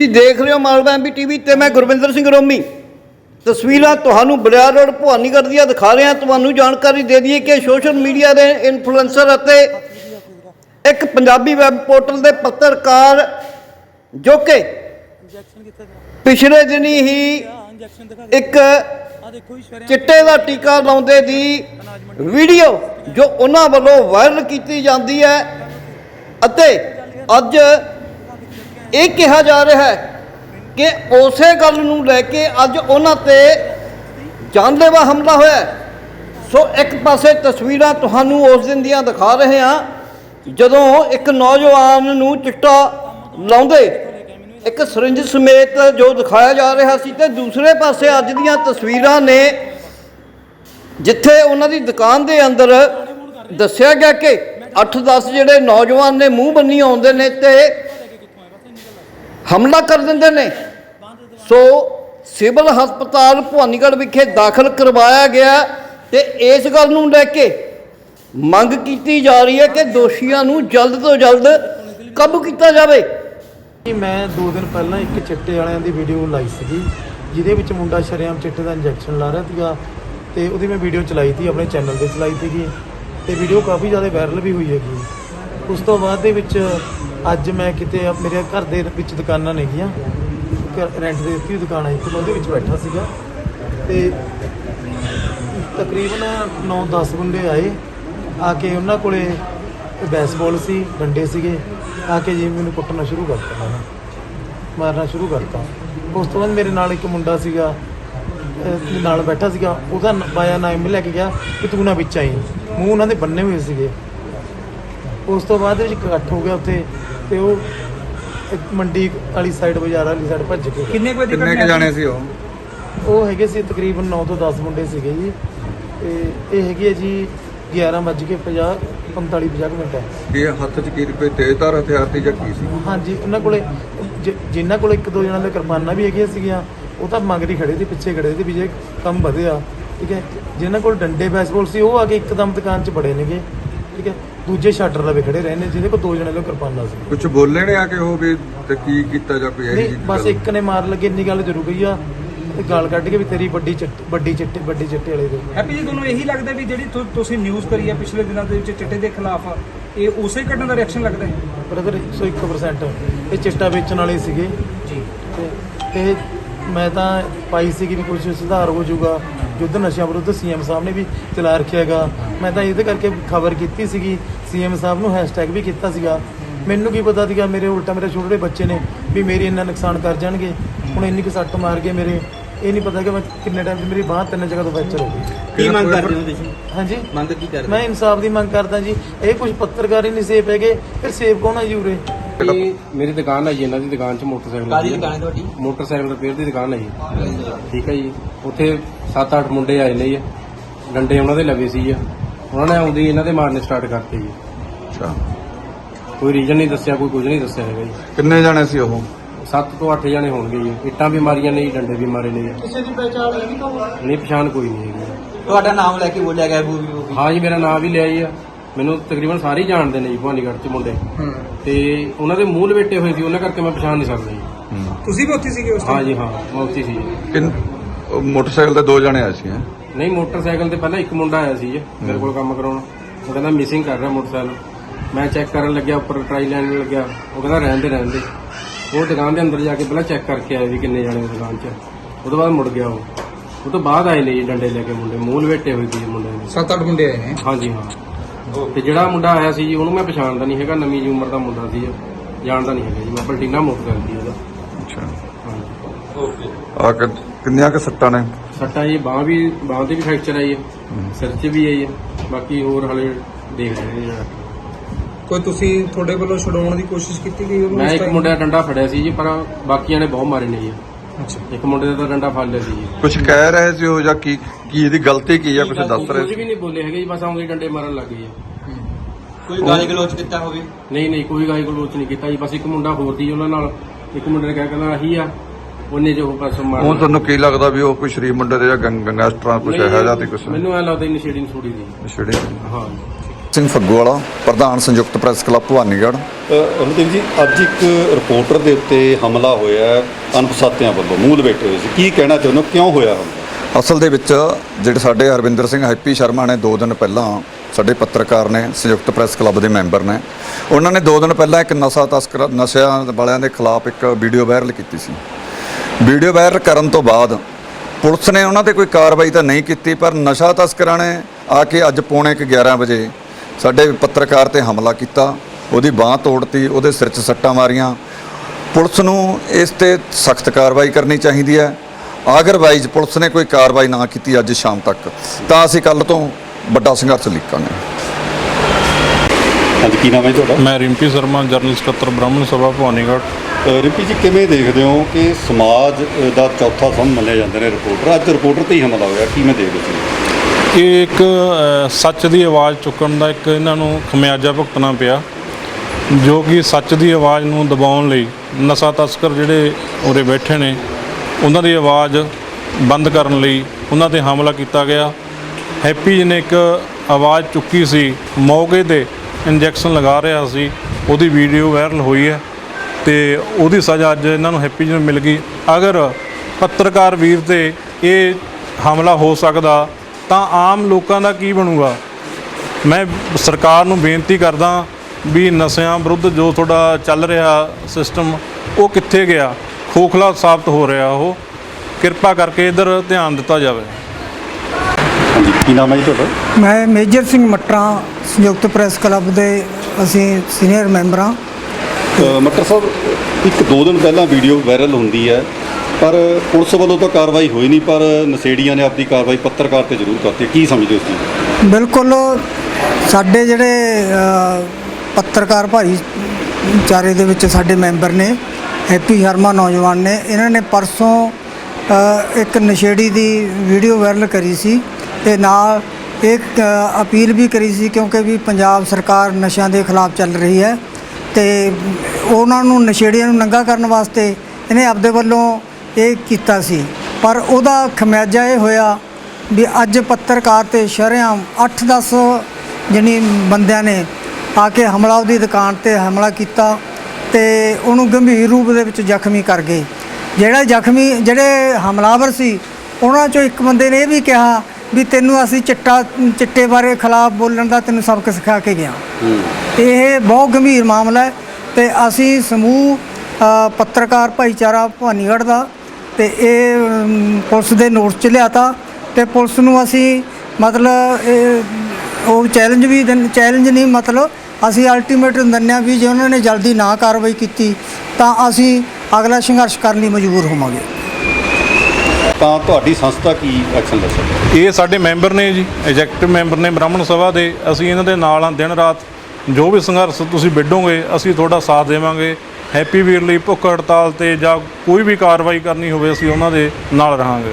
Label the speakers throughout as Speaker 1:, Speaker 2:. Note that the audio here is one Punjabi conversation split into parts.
Speaker 1: ਤੁਸੀਂ ਦੇਖ ਰਹੇ ਹੋ ਮਾਲਵਾ ਐਮਬੀ ਟੀਵੀ ਤੇ ਮੈਂ ਗੁਰਵਿੰਦਰ ਸਿੰਘ ਰੋਮੀ। ਤਸਵੀਰਾਂ ਤੁਹਾਨੂੰ ਬਲਿਆਰ ਰੋਡ ਭਵਾਨੀਗੜ੍ਹ ਦੀਆਂ ਦਿਖਾ ਰਿਹਾ। ਤੁਹਾਨੂੰ ਜਾਣਕਾਰੀ ਦੇ ਦਈਏ ਕਿ ਸੋਸ਼ਲ ਮੀਡੀਆ ਦੇ ਇਨਫਲੂਐਂਸਰ ਅਤੇ ਇੱਕ ਪੰਜਾਬੀ ਵੈਬ ਪੋਰਟਲ ਦੇ ਪੱਤਰਕਾਰ ਜੋ ਕਿ ਪਿਛਲੇ ਦਿਨੀ ਹੀ ਇੱਕ ਚਿੱਟੇ ਦਾ ਟੀਕਾ ਲਾਉਂਦੇ ਦੀ ਵੀਡੀਓ ਜੋ ਉਹਨਾਂ ਵੱਲੋਂ ਵਾਇਰਲ ਕੀਤੀ ਜਾਂਦੀ ਹੈ। ਅਤੇ ਅੱਜ ਇਹ ਕਿਹਾ ਜਾ ਰਿਹਾ ਹੈ ਕਿ ਉਸੇ ਗੱਲ ਨੂੰ ਲੈ ਕੇ ਅੱਜ ਉਹਨਾਂ ਤੇ ਜਾਨਲੇਵਾ ਹਮਲਾ ਹੋਇਆ ਸੋ ਇੱਕ ਪਾਸੇ ਤਸਵੀਰਾਂ ਤੁਹਾਨੂੰ ਉਸ ਦਿਨ ਦੀਆਂ ਦਿਖਾ ਰਹੇ ਹਾਂ, ਜਦੋਂ ਇੱਕ ਨੌਜਵਾਨ ਨੂੰ ਚਿੱਟਾ ਲਾਉਂਦੇ ਇੱਕ ਸਰਿੰਜ ਸਮੇਤ ਜੋ ਦਿਖਾਇਆ ਜਾ ਰਿਹਾ ਸੀ ਤੇ ਦੂਸਰੇ ਪਾਸੇ ਅੱਜ ਦੀਆਂ ਤਸਵੀਰਾਂ ਨੇ ਜਿੱਥੇ ਉਹਨਾਂ ਦੀ ਦੁਕਾਨ ਦੇ ਅੰਦਰ ਦੱਸਿਆ ਗਿਆ ਕਿ 8-10 ਜਿਹੜੇ ਨੌਜਵਾਨ ਨੇ ਮੂੰਹ ਬੰਨੀ ਆਉਂਦੇ ਨੇ ਤੇ ਹਮਲਾ ਕਰ ਦਿੰਦੇ ਨੇ। ਸੋ ਸਿਵਲ ਹਸਪਤਾਲ ਭਵਾਨੀਗੜ੍ਹ ਵਿਖੇ ਦਾਖਲ ਕਰਵਾਇਆ ਗਿਆ ਤੇ ਇਸ ਗੱਲ ਨੂੰ ਲੈ ਕੇ ਮੰਗ ਕੀਤੀ ਜਾ ਰਹੀ ਹੈ ਕਿ ਦੋਸ਼ੀਆਂ ਨੂੰ ਜਲਦ ਤੋਂ ਜਲਦ ਕਾਬੂ ਕੀਤਾ ਜਾਵੇ।
Speaker 2: ਜੀ, ਮੈਂ 2 ਦਿਨ ਪਹਿਲਾਂ ਇੱਕ ਚਿੱਟੇ ਵਾਲਿਆਂ ਦੀ ਵੀਡੀਓ ਲਾਈ ਸੀਗੀ, ਜਿਹਦੇ ਵਿੱਚ ਮੁੰਡਾ ਸ਼ਰੇਆਮ ਚਿੱਟੇ ਦਾ ਇੰਜੈਕਸ਼ਨ ਲਾ ਰਿਹਾ ਸੀਗਾ ਤੇ ਉਹਦੀ ਮੈਂ ਵੀਡੀਓ ਚਲਾਈ ਸੀ, ਆਪਣੇ ਚੈਨਲ ਤੇ ਚਲਾਈ ਸੀਗੀ ਤੇ ਵੀਡੀਓ ਕਾਫੀ ਜ਼ਿਆਦਾ ਵਾਇਰਲ ਵੀ ਹੋਈ ਹੈਗੀ। ਉਸ ਤੋਂ ਬਾਅਦ ਦੇ ਵਿੱਚ ਅੱਜ ਮੈਂ ਕਿਤੇ ਆ- ਮੇਰੇ ਘਰ ਦੇ ਵਿੱਚ ਦੁਕਾਨਾਂ ਨੇਗੀਆਂ। ਘਰ ਰੈਂਟ ਦੇ ਦਿੱਤੀ ਹੋਈ ਦੁਕਾਨ ਹੈ ਤੇ ਮੈਂ ਉਹਦੇ ਵਿੱਚ ਬੈਠਾ ਸੀਗਾ। ਤੇ ਤਕਰੀਬਨ 9-10 ਮੁੰਡੇ ਆਏ। ਆ ਕੇ ਉਹਨਾਂ ਕੋਲੇ ਬੈਸਬਾਲ ਸੀ, ਡੰਡੇ ਸੀਗੇ। ਆ ਕੇ ਜੀ ਮੈਨੂੰ ਕੁੱਟਣਾ ਸ਼ੁਰੂ ਕਰਤਾ ਉਹਨਾਂ ਨੇ। ਮਾਰਨਾ ਸ਼ੁਰੂ ਕਰਤਾ। ਉਸ ਤੋਂ ਬਾਅਦ ਮੇਰੇ ਨਾਲ ਇੱਕ ਮੁੰਡਾ ਸੀਗਾ, ਅਹ ਨਾਲ ਬੈਠਾ ਸੀਗਾ। ਉਹਦਾ ਨ- ਬਾਇਆ ਨਾਮ ਲੈ ਕੇ ਗਿਆ ਕਿ ਤੂੰ ਨਾ ਵਿੱਚ ਆਈ। ਮੂੰਹ ਉਹਨਾਂ ਦੇ ਬੰਨੇ ਹੋਏ ਸੀਗੇ। ਉਸ ਤੋਂ ਬਾਅਦ ਵਿੱਚ ਇਕੱਠ ਹੋ ਗਿਆ ਉੱਥੇ ਤੇ ਉਹ ਇੱਕ ਮੰਡੀ ਵਾਲੀ ਸਾਈਡ ਬਾਜ਼ਾਰ ਵਾਲੀ ਸਾਈਡ ਭੱਜ ਕੇ
Speaker 3: ਕਿੰਨੇ ਕੁ ਵਜੇ
Speaker 4: ਕਿੰਨੇ ਕੁ ਜਾਣੇ ਸੀ ਉਹ?
Speaker 2: ਉਹ ਹੈਗੇ ਸੀ ਤਕਰੀਬਨ 9 ਤੋਂ 10 ਮੁੰਡੇ ਸੀਗੇ ਜੀ। ਤੇ ਇਹ ਹੈਗੀ ਹੈ ਜੀ 11 ਵੱਜ ਕੇ 50 45 50 ਮਿੰਟ ਹੈ
Speaker 4: ਕੀ ਹੱਥ 'ਚ ਕੀ ਕੋਈ ਤੇਜ਼ਧਾਰ ਹਥਿਆਰ ਦੀ ਜਾਂ ਕੀ ਸੀ?
Speaker 2: ਹਾਂਜੀ ਉਹਨਾਂ ਕੋਲੇ ਜਿ- ਜਿਨ੍ਹਾਂ ਕੋਲੇ ਇੱਕ ਦੋ ਜਣਾਂ ਦੇ ਕਿਰਪਾਨਾਂ ਵੀ ਹੈਗੀਆਂ ਸੀਗੀਆਂ ਉਹ ਤਾਂ ਮਗਰੀ ਖੜੇ ਸੀ ਪਿੱਛੇ ਖੜੇ ਸੀ ਵੀ ਜੇ ਕੰਮ ਵਧਿਆ ਠੀਕ ਹੈ? ਜਿਨ੍ਹਾਂ ਕੋਲ ਡੰਡੇ ਬੈਸਬਾਲ ਸੀ ਉਹ ਆ ਕੇ ਇੱਕਦਮ ਦੁਕਾਨ 'ਚ ਬੜੇ ਨੇਗੇ ਠੀਕ ਹੈ? ਦੂਜੇ ਸ਼ਟਰ ਦਾ ਵੀ ਖੜੇ ਰਹੇ ਨੇ ਜਿਹਦੇ ਕੋਲ ਦੋ ਜਣਾਂ ਦੇ ਕਿਰਪਾਨਾਂ ਸੀ।
Speaker 4: ਕੁਝ ਬੋਲੇ ਨੇ ਆ ਕੇ ਉਹ ਵੀ ਤੇ ਕੀ ਕੀਤਾ ਜਾਂ ਕੋਈ ਇਹੋ
Speaker 2: ਨਹੀਂ ਬਸ? ਇੱਕ ਨੇ ਮਾਰ ਲੱਗੇ ਇੰਨੀ ਗੱਲ ਜ਼ਰੂਰ ਗਈ ਆ। ਤੇ ਗਾਲ ਕੱਢ ਕੇ ਵੀ ਤੇਰੀ ਵੱਡੀ ਚਿੱਟ ਵੱਡੀ ਚਿੱਟੇ ਵੱਡੀ ਚਿੱਟੇ ਵਾਲੇ ਦੇ।
Speaker 5: ਹੈਪੀ ਜੀ ਤੁਹਾਨੂੰ ਇਹੀ ਲੱਗਦਾ ਵੀ ਜਿਹੜੀ ਤੁ- ਤੁਸੀਂ ਨਿਊਜ਼ ਕਰੀ ਹੈ ਪਿਛਲੇ ਦਿਨਾਂ ਦੇ ਵਿੱਚ ਚਿੱਟੇ ਦੇ ਖਿਲਾਫ ਇਹ ਉਸੇ ਘਟਨਾ ਦਾ ਰਿਐਕਸ਼ਨ ਲੱਗਦਾ ਹੈ?
Speaker 2: ਬ੍ਰਦਰ 101% ਇਹ ਚਿੱਟਾ ਵੇਚਣ ਵਾਲੇ ਸੀਗੇ।
Speaker 5: ਜੀ।
Speaker 2: ਤੇ ਇਹ ਮੈਂ ਤਾਂ ਪਾਈ ਸੀ ਕਿ ਵੀ ਕੁਝ ਸੁਧਾਰ ਹੋ ਜਾਊਗਾ। ਯੁੱਧ ਨਸ਼ਿਆਂ ਵਿਰੁੱਧ ਸੀਐਮ ਸਾਹਿਬ ਨੇ ਵੀ ਚਲਾ ਰੱਖਿਆ ਹੈਗਾ। ਮੈਂ ਤਾਂ ਇਹਦੇ ਕਰਕੇ ਖਬਰ ਕੀਤੀ ਸੀਗੀ ਸੀਐਮ ਸਾਹਿਬ ਨੂੰ ਹੈਸ਼ਟੈਗ ਵੀ ਕੀਤਾ ਸੀਗਾ। ਮੈਨੂੰ ਕੀ ਪਤਾ ਸੀਗਾ ਮੇਰੇ ਉਲਟਾ ਮੇਰੇ ਛੋਟੇ ਬੱਚੇ ਨੇ ਵੀ ਮੇਰੀ ਇੰਨਾ ਨੁਕਸਾਨ ਕਰ ਜਾਣਗੇ। ਹੁਣ ਇੰਨੀ ਕੁ ਸੱਟ ਮਾਰ ਕੇ ਮੇਰੇ। ਇਹ ਨਹੀਂ ਪਤਾ ਕਿ ਮੈਂ ਕਿੰਨੇ ਟਾਈਮ 'ਚ ਮੇਰੀ ਬਾਹ ਤਿੰਨ ਜਗ੍ਹਾ ਤੋਂ ਫ੍ਰੈਕਚਰ ਹੋ ਗਈ।
Speaker 4: ਕੀ ਮੰਗ ਕਰਦੇ ਹੋ ਤੁਸੀਂ?
Speaker 2: ਹਾਂਜੀ?
Speaker 3: ਮੰਗ ਕੀ ਕਰਦੇ
Speaker 2: ਮੈਂ ਇਨਸਾਫ ਦੀ ਮੰਗ ਕਰਦਾ ਜੀ। ਇਹ ਕੁਝ ਪੱਤਰਕਾਰ ਹੀ ਨਹੀਂ ਸੇਫ ਹੈਗੇ। ਫਿਰ ਸੇਫ ਕੌਣ ਹੈ ਜੀ ਉਰੇ?
Speaker 6: ਇਹ ਮੇਰੀ ਦੁਕਾਨ ਹੈ ਜੀ ਇਹਨਾਂ ਦੀ ਦੁਕਾਨ 'ਚ ਮੋਟਰਸਾਈਕਲ
Speaker 3: ਕਾਦੀ
Speaker 6: ਦੀ
Speaker 3: ਦੁਕਾਨ ਹੈ ਤੁਹਾਡੀ?
Speaker 6: ਮੋਟਰਸਾਈਕਲ ਰਿਪੇਅਰ ਦੀ ਦੁਕਾਨ ਹੈ ਜੀ। ਠੀਕ ਹੈ ਜੀ। ਉੱਥੇ 7-8 ਮੁੰਡੇ ਆਏ ਨੇ ਜੀ। ਡੰਡੇ ਉਹਨਾਂ ਦੇ ਲੱਗੇ ਸੀ ਜੀ। ਉਹਨਾਂ ਨੇ ਆਉਂਦੀ ਇਹਨਾਂ ਦੇ ਮਾਰਨੇ ਸਟਾਰਟ ਕਰਤੇ ਜੀ।
Speaker 4: ਅੱਛਾ।
Speaker 6: ਕੋਈ ਰੀਜ਼ਨ ਨਹੀਂ ਦੱਸਿਆ ਕੋਈ ਕੁਝ ਨਹੀਂ ਦੱਸਿਆ ਹੈਗਾ ਜੀ।
Speaker 4: ਕਿੰਨੇ ਜਾਣੇ ਸੀ ਉਹ?
Speaker 6: 7 ਤੋਂ 8 ਜਣੇ ਹੋਣਗੇ ਜੀ। ਇੱਟਾਂ ਵੀ ਮਾਰੀਆਂ ਨੇ ਜੀ ਡੰਡੇ ਵੀ ਮਾਰੇ ਨੇ ਜੀ।
Speaker 2: ਕਿਸੇ ਦੀ ਪਹਿਚਾਣ ਤਾਂ
Speaker 6: ਨਹੀਂ ਪਛਾਣ ਕੋਈ ਨਹੀਂ ਹੈਗੀ।
Speaker 3: ਤੁਹਾਡਾ ਨਾਮ ਲੈ ਕੇ ਬੋਲਿਆ ਗਿਆ ਬੂਬੀ ਬੂਬੀ।
Speaker 6: ਹਾਂ ਜੀ ਮੇਰਾ ਨਾਮ ਵੀ ਲਿਆ ਜੀ ਆ। ਮੈਨੂੰ ਤਕਰੀਬਨ ਸਾਰੇ ਹੀ ਜਾਣਦੇ ਨੇ ਜੀ ਭਵਾਨੀਗੜ੍ਹ 'ਚ ਮੁੰਡੇ। ਤੇ ਉਹਨਾਂ ਦੇ ਮੂੰਹ ਲਵੇਟੇ ਹੋਏ ਸੀ ਉਹਨਾਂ ਕਰਕੇ ਮੈਂ ਪਛਾਣ ਨਹੀਂ ਸਕਦਾ ਜੀ।
Speaker 5: ਤੁਸੀਂ ਵੀ ਉੱਥੇ ਸੀਗੇ ਉਸ
Speaker 6: ਹਾਂ ਜੀ ਹਾਂ ਮੈਂ ਉੱਥੇ ਸੀ ਜੀ।
Speaker 4: ਕਿੰਨ ਉਹ ਮੋਟਰਸਾਈਕਲ ਤੇ ਦੋ ਜਾਣੇ ਆਏ ਸੀ ਹੈਂ?
Speaker 6: ਨਹੀਂ ਮੋਟਰਸਾਈਕਲ ਤੇ ਪਹਿਲਾਂ ਇੱਕ ਮੁੰਡਾ ਆਇਆ ਸੀ ਜੀ ਮੇਰੇ ਕੋਲ ਕੰਮ ਕਰਾਉਣ। ਉਹ ਕਹਿੰਦਾ ਮਿਸਿੰਗ ਕਰ ਰਿਹਾ ਮੋਟਰਸਾਈਕਲ। ਮੈਂ ਚੈੱਕ ਕਰਨ ਲੱਗਿਆ ਉੱਪਰ ਟਰਾਈ ਲੈਣ ਲੱਗਿਆ। ਉਹ ਕਹਿੰਦਾ ਰਹਿਣ ਦੇ ਰਹਿਣ ਦੇ। ਉਹ ਦੁਕਾਨ ਦੇ ਅੰਦਰ ਜਾ ਕੇ ਪਹਿਲਾਂ ਚੈੱਕ ਕਰਕੇ ਆਇਆ ਵੀ ਕਿੰਨੇ ਜਾਣੇ ਦੁਕਾਨ 'ਚ। ਉਹ ਤੋਂ ਬਾਅਦ ਮੁੜ ਗਿਆ ਉਹ। ਉਹ ਤੋਂ ਬਾਅਦ ਆਏ ਨੇ ਜੀ ਡੰਡੇ ਲੈ ਕੇ ਮੁੰਡੇ ਮੂੰਹ ਲਵੇਟੇ ਹੋਏ ਸੀ ਮੁੰਡੇ ਨੇ
Speaker 5: ਸੱਤ ਅੱਠ ਮੁੰਡੇ ਆਏ ਨੇ।
Speaker 6: ਹਾਂਜੀ ਹਾਂ। ਤੇ ਜਿਹੜਾ ਮੁੰਡਾ ਆਇਆ ਸੀ ਜੀ ਉਹਨੂੰ ਮੈਂ ਪਛਾਣਦਾ ਨਹੀਂ ਹੈਗਾ ਨਵੀਂ ਜਿਹੀ ਉਮਰ ਦਾ ਮੁੰਡਾ ਸੀ ਜਾਣਦਾ ਨਹੀਂ ਹੈਗਾ ਜੀ ਮੈਂ ਪਲਟੀਨਾ ਮੋਟਰਸਾਈਕਲ ਸੀ ਉਹਦਾ।
Speaker 4: ਅੱਛਾ।
Speaker 6: ਹਾਂਜੀ।
Speaker 4: ਆ ਕਿ ਕਿੰਨੀਆਂ ਕੁ ਸੱਟਾਂ ਨੇ?
Speaker 6: ਸੱਟਾਂ ਜੀ ਬਾਹ ਵੀ ਬਾਹ ਤੇ ਵੀ ਫ੍ਰੈਕਚਰ ਆਈ ਹੈ ਸਿਰ 'ਚ ਵੀ ਆਈ ਹੈ ਬਾਕੀ ਹੋਰ ਹਲੇ ਦੇਖ ਰਹੇ ਨੇ ਜਿਹੜਾ
Speaker 5: ਕੋਈ ਤੁਸੀਂ ਤੁਹਾਡੇ ਵੱਲੋਂ ਛਡਾਉਣ ਦੀ ਕੋਸ਼ਿਸ਼ ਕੀਤੀ ਗਈ ਉਹਨੂੰ
Speaker 6: ਮੈਂ ਇੱਕ
Speaker 5: time?
Speaker 6: ਮੁੰਡੇ ਦਾ ਡੰਡਾ ਫੜਿਆ ਸੀ ਜੀ ਪਰ ਬਾਕੀਆਂ ਨੇ ਬਹੁਤ ਮਾਰੇ ਨੇ ਜੀ।
Speaker 5: ਅੱਛਾ।
Speaker 6: ਇੱਕ ਮੁੰਡੇ ਦਾ ਤਾਂ ਡੰਡਾ ਫੜ ਲਿਆ ਸੀ ਜੀ।
Speaker 4: ਕੁਝ ਕਹਿ ਰਹੇ ਸੀ ਉਹ ਜਾਂ ਕੀ ਕੀ ਇਹਦੀ ਗਲਤੀ ਕੀ ਆ ਕੁਝ ਦੱਸ ਰਹੇ
Speaker 6: ਕੁਝ ਵੀ
Speaker 4: ਸੀ
Speaker 6: ਨਹੀਂ ਬੋਲੇ ਹੈਗੇ ਜੀ ਬਸ ਆਉਂਦੇ ਡੰਡੇ ਮਾਰਨ ਲੱਗ ਗਏ ਜੀ
Speaker 3: ਕੋਈ ਗਾਲੀ ਗਲੋਚ ਕੀਤਾ ਹੋਵੇ?
Speaker 6: ਨਹੀਂ ਨਹੀਂ ਕੋਈ ਗਾਈ ਗਲੋਚ ਨਹੀਂ ਕੀਤਾ ਜੀ ਬਸ ਇੱਕ ਮੁੰਡਾ ਹੋਰ ਸੀ ਉਹਨਾਂ ਨਾਲ। ਇੱਕ ਮੁੰਡੇ ਨੇ ਕਿਹਾ ਕਹਿੰਦਾ ਆਹੀ ਆ ਉਹਨੇ ਜੋ ਬਸ ਮਾਰ
Speaker 4: ਹੁਣ ਤੁਹਾਨੂੰ ਕੀ ਲੱਗਦਾ ਵੀ ਉਹ ਕੋਈ ਸ਼ਰੀਫ ਮੁੰਡੇ ਦੇ ਜਾਂ ਗੈਂਗ- ਗੈਂਗਸਟਰਾਂ ਕੁਝ
Speaker 6: ਨਹੀਂ,
Speaker 4: ਇਹੋ ਜਿਹਾ ਤੇ ਕੁਝ
Speaker 6: ਮੈਨੂੰ ਐ ਲੱਗਦਾ ਛੋੜੀ ਦੀ
Speaker 4: ਛੜੀ
Speaker 6: ਹਾਂ।
Speaker 4: ਸਿੰਘ ਫੱਗੂਵਾਲਾ ਪ੍ਰਧਾਨ ਸੰਯੁਕਤ ਪ੍ਰੈਸ ਕਲੱਬ ਭਵਾਨੀਗੜ੍ਹ।
Speaker 7: ਰਣਦੀਪ ਜੀ ਅੱਜ ਇੱਕ ਰਿਪੋਰਟਰ ਦੇ ਉੱਤੇ ਹਮਲਾ ਹੋਇਆ ਹੈ ਅਣਪਛਾਤਿਆਂ ਵੱਲੋਂ ਮੂੰਹ ਲਪੇਟੇ ਹੋਏ ਸੀ। ਕੀ ਕਹਿਣਾ ਚਾਹੁੰਦੇ ਹੋ? ਕਿਉਂ ਹੋਇਆ ਹਮਲਾ?
Speaker 4: ਅਸਲ ਦੇ ਵਿੱਚ ਜਿਹੜੇ ਸਾਡੇ ਹਰਵਿੰਦਰ ਸਿੰਘ ਹੈਪੀ ਸ਼ਰਮਾ ਨੇ 2 ਦਿਨ ਪਹਿਲਾਂ ਸਾਡੇ ਪੱਤਰਕਾਰ ਨੇ ਸੰਯੁਕਤ ਪ੍ਰੈਸ ਕਲੱਬ ਦੇ ਮੈਂਬਰ ਨੇ ਉਹਨਾਂ ਨੇ 2 ਦਿਨ ਪਹਿਲਾਂ ਇੱਕ ਨਸ਼ਾ ਤਸਕਰ ਨਸ਼ਿਆਂ ਵਾਲਿਆਂ ਦੇ ਖਿਲਾਫ ਇੱਕ ਵੀਡੀਓ ਵਾਇਰਲ ਕੀਤੀ ਸੀ। ਵੀਡੀਓ ਵਾਇਰਲ ਕਰਨ ਤੋਂ ਬਾਅਦ ਪੁਲਿਸ ਨੇ ਉਹਨਾਂ ਤੇ ਕੋਈ ਕਾਰਵਾਈ ਤਾਂ ਨਹੀਂ ਕੀਤੀ ਪਰ ਨਸ਼ਾ ਤਸਕਰਾਂ ਨੇ ਆ ਕੇ ਅੱਜ ਪੌਣੇ ਕੁ 11 ਵਜੇ ਸਾਡੇ ਪੱਤਰਕਾਰ ਤੇ ਹਮਲਾ ਕੀਤਾ ਉਹਦੀ ਬਾਹ ਤੋੜਤੀ ਉਹਦੇ ਸਿਰ 'ਚ ਸੱਟਾਂ ਮਾਰੀਆਂ। ਪੁਲਿਸ ਨੂੰ ਇਸ ਤੇ ਸਖਤ ਕਾਰਵਾਈ ਕਰਨੀ ਚਾਹੀਦੀ ਹੈ। ਅਗਰਵਾਈਜ਼ ਪੁਲਿਸ ਨੇ ਕੋਈ ਕਾਰਵਾਈ ਨਾ ਕੀਤੀ ਅੱਜ ਸ਼ਾਮ ਤੱਕ। ਤਾਂ ਅਸੀਂ ਕੱਲ ਤੋਂ ਵੱਡਾ ਸੰਘਰਸ਼ ਲਿਖਾਂਗੇ
Speaker 7: ਅੱਜ ਕੀ ਨਾਮ ਹੈ ਤੁਹਾਡਾ?
Speaker 8: ਮੈਂ ਰਿੰਪੀ ਸ਼ਰਮਾ ਜਰਨਲ ਸਕੱਤਰ ਬ੍ਰਾਹਮਣ ਸਭਾ ਭਵਾਨੀਗੜ੍ਹ।
Speaker 7: ਰਿੰਪੀ ਜੀ ਕਿਵੇਂ ਦੇਖਦੇ ਹੋ ਕਿ ਸਮਾਜ ਦਾ ਚੌਥਾ ਸਮ ਮੰਨੇ ਜਾਂਦੇ ਨੇ ਰਿਪੋਰਟਰ? ਅੱਜ ਰਿਪੋਰਟਰ ਤੇ ਹੀ ਹਮਲਾ ਹੋਇਆ ਕਿਵੇਂ ਦੇਖਦੇ ਸੀ?
Speaker 8: ਇਹ ਇੱਕ ਸੱਚ ਦੀ ਆਵਾਜ਼ ਚੁੱਕਣ ਦਾ ਇੱਕ ਇਹਨਾਂ ਨੂੰ ਖਮਿਆਜਾ ਭੁਗਤਣਾ ਪਿਆ, ਜੋ ਕਿ ਸੱਚ ਦੀ ਆਵਾਜ਼ ਨੂੰ ਦਬਾਉਣ ਲਈ ਨਸ਼ਾ ਤਸਕਰ ਜਿਹੜੇ ਉਰੇ ਬੈਠੇ ਨੇ, ਉਹਨਾਂ ਦੀ ਆਵਾਜ਼ ਬੰਦ ਕਰਨ ਲਈ ਉਹਨਾਂ ਤੇ ਹਮਲਾ ਕੀਤਾ ਗਿਆ। ਹੈਪੀ ਜੀ ਨੇ ਇੱਕ ਆਵਾਜ਼ ਚੁੱਕੀ ਸੀ ਮੌਕੇ ਤੇ ਇੰਜੈਕਸ਼ਨ ਲਗਾ ਰਿਹਾ ਸੀ, ਉਹਦੀ ਵੀਡੀਓ ਵਾਇਰਲ ਹੋਈ ਹੈ ਤੇ ਉਹਦੀ ਸਜ਼ਾ ਅੱਜ ਇਹਨਾਂ ਨੂੰ ਹੈਪੀ ਜੀ ਨੂੰ ਮਿਲ ਗਈ। ਅਗਰ ਪੱਤਰਕਾਰ ਵੀਰ ਤੇ ਇਹ ਹਮਲਾ ਹੋ ਸਕਦਾ ਤਾਂ ਆਮ ਲੋਕਾਂ ਦਾ ਕੀ ਬਣੂਗਾ? ਮੈਂ ਸਰਕਾਰ ਨੂੰ ਬੇਨਤੀ ਕਰਦਾ ਵੀ ਨਸ਼ਿਆਂ ਵਿਰੁੱਧ ਜੋ ਤੁਹਾਡਾ ਚੱਲ ਰਿਹਾ ਸਿਸਟਮ ਉਹ ਕਿੱਥੇ ਗਿਆ? ਖੋਖਲਾ ਸਾਬਤ ਹੋ ਰਿਹਾ ਉਹ। ਕਿਰਪਾ ਕਰਕੇ ਇਧਰ ਧਿਆਨ ਦਿੱਤਾ ਜਾਵੇ।
Speaker 7: ਹਾਂਜੀ ਕੀ ਨਾਮ ਹੈ ਜੀ ਤੁਹਾਡਾ?
Speaker 9: ਮੈਂ ਮੇਜਰ ਸਿੰਘ ਮਟਰਾ ਸੰਯੁਕਤ ਪ੍ਰੈਸ ਕਲੱਬ ਦੇ ਅਸੀਂ ਸੀਨੀਅਰ ਮੈਂਬਰ ਹਾਂ।
Speaker 7: ਮੱਟਰ ਸਾਹਿਬ ਇੱਕ ਦੋ ਦਿਨ ਪਹਿਲਾਂ ਵੀਡੀਓ ਵਾਇਰਲ ਹੁੰਦੀ ਹੈ। ਪਰ ਪੁਲਿਸ ਵੱਲੋਂ ਤਾਂ ਕਾਰਵਾਈ ਹੋਈ ਨਹੀਂ ਪਰ ਨਸ਼ੇੜੀਆਂ ਨੇ ਆਪਣੀ ਕਾਰਵਾਈ ਪੱਤਰਕਾਰ ਤੇ ਜ਼ਰੂਰ ਕਰਤੀ। ਕੀ ਸਮਝਦੇ ਹੋ ਤੁਸੀਂ
Speaker 9: ਬਿਲਕੁਲ ਸਾਡੇ ਜਿਹੜੇ ਅ, ਪੱਤਰਕਾਰ ਭਾਈਚਾਰੇ ਦੇ ਵਿੱਚ ਸਾਡੇ ਮੈਂਬਰ ਨੇ ਹੈਪੀ ਸ਼ਰਮਾ ਨੌਜਵਾਨ ਨੇ ਇਹਨਾਂ ਨੇ ਪਰਸੋਂ ਇੱਕ ਨਸ਼ੇੜੀ ਦੀ ਵੀਡੀਓ ਵਾਇਰਲ ਕਰੀ ਸੀ ਤੇ ਨਾਲ ਇੱਕ ਅਪੀਲ ਵੀ ਕਰੀ ਸੀ ਕਿਉਂਕਿ ਵੀ ਪੰਜਾਬ ਸਰਕਾਰ ਨਸ਼ਿਆਂ ਦੇ ਖਿਲਾਫ ਚੱਲ ਰਹੀ ਹੈ ਤੇ ਉਹਨਾਂ ਨੂੰ ਨਸ਼ੇੜੀਆਂ ਨੂੰ ਨੰਗਾ ਕਰਨ ਵਾਸਤੇ ਇਹਨੇ ਆਪਦੇ ਵੱਲੋਂ ਇਹ ਕੀਤਾ ਸੀ। ਪਰ ਉਹਦਾ ਖਮਿਆਜਾ ਇਹ ਹੋਇਆ ਵੀ ਅੱਜ ਪੱਤਰਕਾਰ ਤੇ ਸ਼ਰੇਆਮ 8-10 ਜਣੀ ਬੰਦਿਆਂ ਨੇ ਆ ਕੇ ਹਮਲਾ ਉਹਦੀ ਦੁਕਾਨ ਤੇ ਹਮਲਾ ਕੀਤਾ ਤੇ ਉਹਨੂੰ ਗੰਭੀਰ ਰੂਪ ਦੇ ਵਿੱਚ ਜ਼ਖਮੀ ਕਰ ਗਏ। ਜਿਹੜਾ ਜ਼ਖਮੀ ਜਿਹੜੇ ਹਮਲਾਵਰ ਸੀ ਉਹਨਾਂ ਚੋਂ ਇੱਕ ਬੰਦੇ ਨੇ ਇਹ ਵੀ ਕਿਹਾ ਵੀ ਤੈਨੂੰ ਅਸੀਂ ਚਿੱਟਾ ਚਿੱਟੇ ਬਾਰੇ ਖਿਲਾਫ ਬੋਲਣ ਦਾ ਤੈਨੂੰ ਸਬਕ ਸਿਖਾ ਕੇ ਗਿਆ। ਇਹ ਬਹੁਤ ਗੰਭੀਰ ਮਾਮਲਾ ਹੈ ਤੇ ਅਸੀਂ ਸਮੂਹ ਪੱਤਰਕਾਰ ਭਾਈਚਾਰਾ ਭਵਾਨੀਗੜ੍ਹ ਦਾ ਤੇ ਇਹ ਅਮ, ਪੁਲਿਸ ਦੇ ਨੋਟਿਸ 'ਚ ਲਿਆਤਾ ਤੇ ਪੁਲਿਸ ਨੂੰ ਅਸੀਂ ਮਤਲਬ ਇਹ ਉਹ ਚੈਲੰਜ ਵੀ ਚੈਲੰਜ ਨਹੀਂ ਮਤਲਬ ਅਸੀਂ ਅਲਟੀਮੇਟਮ ਦਿੰਦੇ ਹਾਂ ਵੀ ਜੇ ਉਹਨਾਂ ਨੇ ਜਲਦੀ ਨਾ ਕਾਰਵਾਈ ਕੀਤੀ ਤਾਂ ਅਸੀਂ ਅਗਲਾ ਸੰਘਰਸ਼ ਕਰਨ ਲਈ ਮਜਬੂਰ ਹੋਵਾਂਗੇ।
Speaker 7: ਤਾਂ ਤੁਹਾਡੀ ਸੰਸਥਾ ਕੀ ਐਕਸ਼ਨ ਲੈ ਸਕਦੀ ਹੈ?
Speaker 8: ਇਹ ਸਾਡੇ ਮੈਂਬਰ ਨੇ ਜੀ ਐਗਜ਼ੈਕਟਿਵ ਮੈਂਬਰ ਨੇ ਬ੍ਰਾਹਮਣ ਸਭਾ ਦੇ ਅਸੀਂ ਇਹਨਾਂ ਦੇ ਨਾਲ ਹਾਂ ਦਿਨ ਰਾਤ ਜੋ ਵੀ ਸੰਘਰਸ਼ ਤੁਸੀਂ ਵਿੱਢੋਗੇ ਅਸੀਂ ਤੁਹਾਡਾ ਸਾਥ ਦੇਵਾਂਗੇ। ਹੈਪੀ ਵੀਰ ਲਈ ਭੁੱਖ ਹੜਤਾਲ ਤੇ ਜਾਂ ਕੋਈ ਵੀ ਕਾਰਵਾਈ ਕਰਨੀ ਹੋਵੇ ਅਸੀਂ ਉਹਨਾਂ ਦੇ ਨਾਲ ਰਹਾਂਗੇ।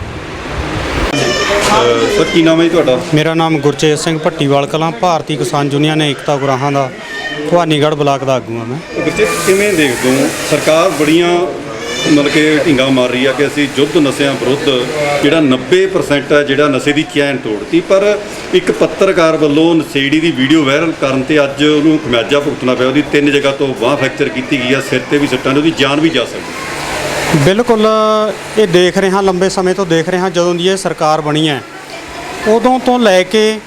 Speaker 7: ਸਰ ਕੀ ਨਾਮ ਹੈ ਜੀ ਤੁਹਾਡਾ?
Speaker 10: ਮੇਰਾ ਨਾਮ ਗੁਰਚੇਤ ਸਿੰਘ ਭੱਟੀਵਾਲ ਕਲਾਂ ਭਾਰਤੀ ਕਿਸਾਨ ਯੂਨੀਅਨ ਏਕਤਾ ਗੁਰਾਹਾਂ ਦਾ ਭਵਾਨੀਗੜ੍ਹ ਬਲਾਕ ਦਾ ਆਗੂ ਹਾਂ ਮੈਂ।
Speaker 7: ਬੱਚੇ ਕਿਵੇਂ ਦੇਖਦੇ ਹੋ? ਸਰਕਾਰ ਬੜੀਆਂ ਮਤਲਬ ਕਿ ਢਿੰਗਾ ਮਾਰ ਰਹੀ ਆ ਕਿ ਅਸੀਂ ਯੁੱਧ ਨਸ਼ਿਆਂ ਵਿਰੁੱਧ ਜਿਹੜਾ 90% ਹੈ ਜਿਹੜਾ ਨਸ਼ੇ ਦੀ ਚੈਨ ਤੋੜਤੀ। ਪਰ ਇੱਕ ਪੱਤਰਕਾਰ ਵੱਲੋਂ ਨਸ਼ੇੜੀ ਦੀ ਵੀਡੀਓ ਵਾਇਰਲ ਕਰਨ ਤੇ ਅੱਜ ਉਹਨੂੰ ਖਮਿਆਜਾ ਭੁਗਤਣਾ ਪਿਆ। ਉਹਦੀ ਤਿੰਨ ਜਗ੍ਹਾ ਤੋਂ ਬਾਹ ਫ੍ਰੈਕਚਰ ਕੀਤੀ ਗਈ ਆ। ਸਿਰ ਤੇ ਵੀ ਸੱਟਾਂ ਨੇ, ਉਹਦੀ ਜਾਨ ਵੀ ਜਾ ਸਕਦੀ।
Speaker 10: ਬਿਲਕੁਲ, ਇਹ ਦੇਖ ਰਹੇ ਹਾਂ, ਲੰਬੇ ਸਮੇਂ ਤੋਂ ਦੇਖ ਰਹੇ ਹਾਂ, ਜਦੋਂ ਦੀ ਇਹ ਸਰਕਾਰ ਬਣੀ ਹੈ। ਉਦੋਂ ਤੋਂ ਲੈ ਕੇ,